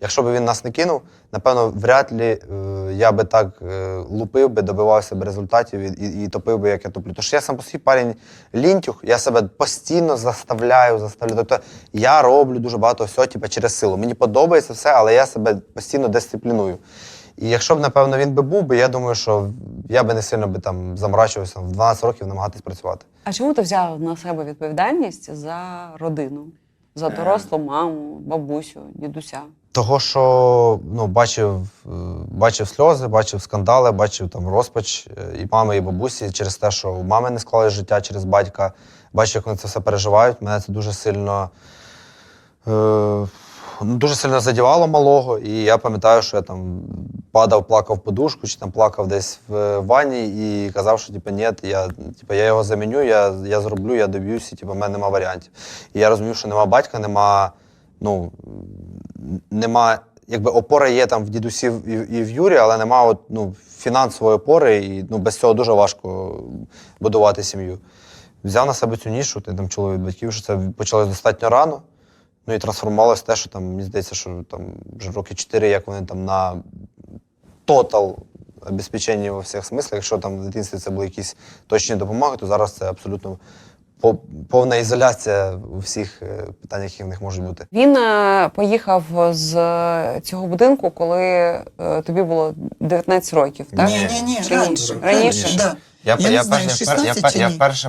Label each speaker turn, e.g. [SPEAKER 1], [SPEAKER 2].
[SPEAKER 1] Якщо б він нас не кинув, напевно, вряд ли е, я би так е, лупив би, добивався б результатів і, і, і топив би, як я топлю. Тож я сам по собі парень лінтюх, я себе постійно заставляю, заставляю. Тобто я роблю дуже багато всього, типу, через силу. Мені подобається все, але я себе постійно дисципліную. І якщо б, напевно, він би був би, я думаю, що я би не сильно би там заморачувався в 12 років намагатись працювати.
[SPEAKER 2] А чому ти взяв на себе відповідальність за родину? За
[SPEAKER 1] Е.
[SPEAKER 2] дорослу маму, бабусю, дідуся?
[SPEAKER 1] Того, що ну, бачив, е, бачив сльози, бачив скандали, бачив там розпач е, і мами, і бабусі через те, що у мами не склалось життя через батька. Бачив, як вони це все переживають. Мене це дуже сильно. Е, ну, дуже сильно задівало малого, і я пам'ятаю, що я там падав, плакав подушку, чи там плакав десь в ванні і казав, що типу, ні, я, типу, я його заміню, я, я зроблю, я доб'юся, типу, в мене нема варіантів. І я розумів, що нема батька, нема, ну, нема, якби опора є там в дідусів і, в Юрі, але нема от, ну, фінансової опори, і ну, без цього дуже важко будувати сім'ю. Взяв на себе цю нішу, ти там чули від батьків, що це почалось достатньо рано. Ну і трансформувалося те, що там, мені здається, що там вже роки чотири, як вони там на тотал обезпеченні у всіх смислах. Якщо там в дитинстві це були якісь точні допомоги, то зараз це абсолютно повна ізоляція у всіх е, питаннях, які в них можуть бути.
[SPEAKER 2] Він е, поїхав з цього будинку, коли е, тобі було 19 років, так?
[SPEAKER 3] Ні, ні, ні,
[SPEAKER 2] раніше. ні?
[SPEAKER 3] раніше.
[SPEAKER 2] Раніше?
[SPEAKER 3] Да.
[SPEAKER 1] Я,
[SPEAKER 3] Я
[SPEAKER 1] я, я, я, я,
[SPEAKER 3] 16
[SPEAKER 1] пер-
[SPEAKER 3] чи
[SPEAKER 1] я вперше